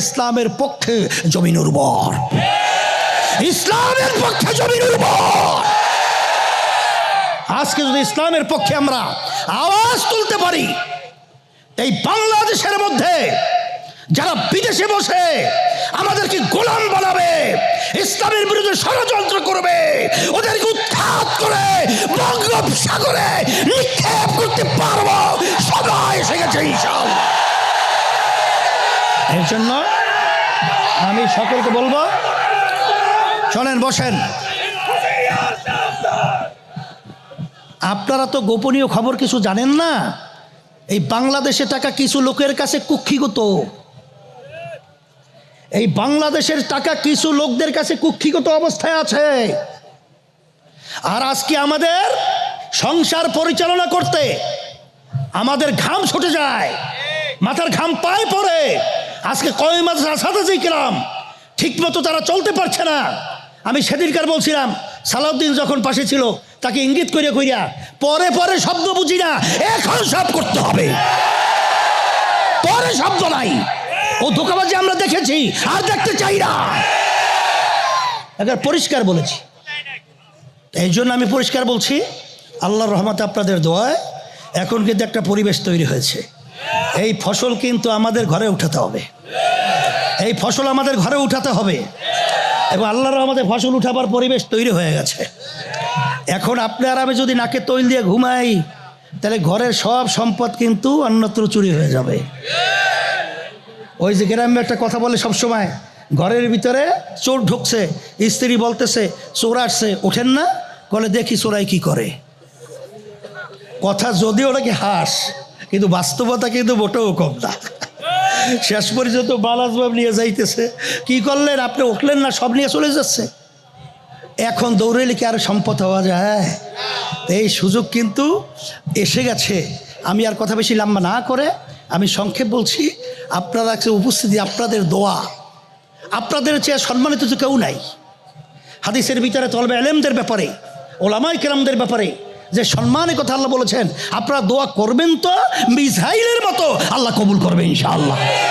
ইসলামের পক্ষে জমিন উর্বর। ইসলামের পক্ষে জমিন উর্বর। আজকে যদি ইসলামের পক্ষে আমরা আওয়াজ তুলতে পারি এই বাংলাদেশের মধ্যে যারা বিদেশে বসে আমাদেরকে গোলাম বানাবে, ইসলামের বিরুদ্ধে ষড়যন্ত্র করবে, ওদেরকে উৎখাত করে বঙ্গোপসাগরে নিক্ষেপ করতে পারব, সবাই এসে গেছে, ইনশাআল্লাহ। এর জন্য আমি সকলকে বলব চলেন বসেন। আপনারা তো গোপনীয় খবর কিছু জানেন না? এই বাংলাদেশে টাকা কিছু লোকের কাছে কুক্ষিগত। এই বাংলাদেশের টাকা কিছু লোকদের কাছে কুক্ষিগত অবস্থায় আছে। আর আজকে আমাদের সংসার পরিচালনা করতে আমাদের ঘাম ছুটে যায়, মাথার ঘাম পায়ে পড়ে। আজকে কয় মাস সাথে যেছিলাম ঠিক মতো তারা চলতে পারছে না। আমি সেদিনকার বলছিলাম, সালাউদ্দিন যখন পাশে ছিল, তাকে ইঙ্গিত করিয়া করিয়া পরে পরে শব্দ বুঝি না, এখন সব করতে হবে। পরে শব্দ নাই। ও ধোকাবাজি আমরা দেখেছি, আর দেখতে চাই না। একবার পরিষ্কার বলেছি। এই জন্য আমি পরিষ্কার বলছি, আল্লাহর রহমতে আপনাদের দোয়ায় এখন কিন্তু একটা পরিবেশ তৈরি হয়েছে। এই ফসল কিন্তু আমাদের ঘরে উঠাতে হবে। এই ফসল আমাদের ঘরে উঠাতে হবে। এবং আল্লাহর আমাদের ফসল উঠাবার পরিবেশ তৈরি হয়ে গেছে। এখন আপনি আর আমি যদি নাকে তৈল দিয়ে ঘুমাই, তাহলে ঘরের সব সম্পদ কিন্তু অন্যত্র চুরি হয়ে যাবে। ওই যে গ্রামে একটা কথা বলে সবসময়, ঘরের ভিতরে চোর ঢুকছে, স্ত্রী বলতেছে, চোর আসছে, ওঠেন না? বলে, দেখি চোরাই কি করে। কথা যদিও নাকি হাস কিন্তু বাস্তবতা কিন্তু মোটেও কম না। শেষ পর্যন্ত বালাজবাব নিয়ে যাইতেছে। কি করলেন? আপনি উঠলেন না, সব নিয়ে চলে যাচ্ছে। এখন দৌড়েলে কি আর সম্পদ হওয়া যায়। এই সুযোগ কিন্তু এসে গেছে। আমি আর কথা বেশি লম্বা না করে আমি সংক্ষেপ বলছি, আপনারা উপস্থিতি, আপনাদের দোয়া, আপনাদের চেয়ে সম্মানিত তো কেউ নাই। হাদিসের ভিতরে তলবে এলেমদের ব্যাপারে ওলামাই কেরামদের ব্যাপারে যে সম্মানের কথা আল্লাহ বলেছেন, আপনারা দোয়া করবেন তো, মিসাইলের মতো আল্লাহ কবুল করবে ইনশাআল্লাহ।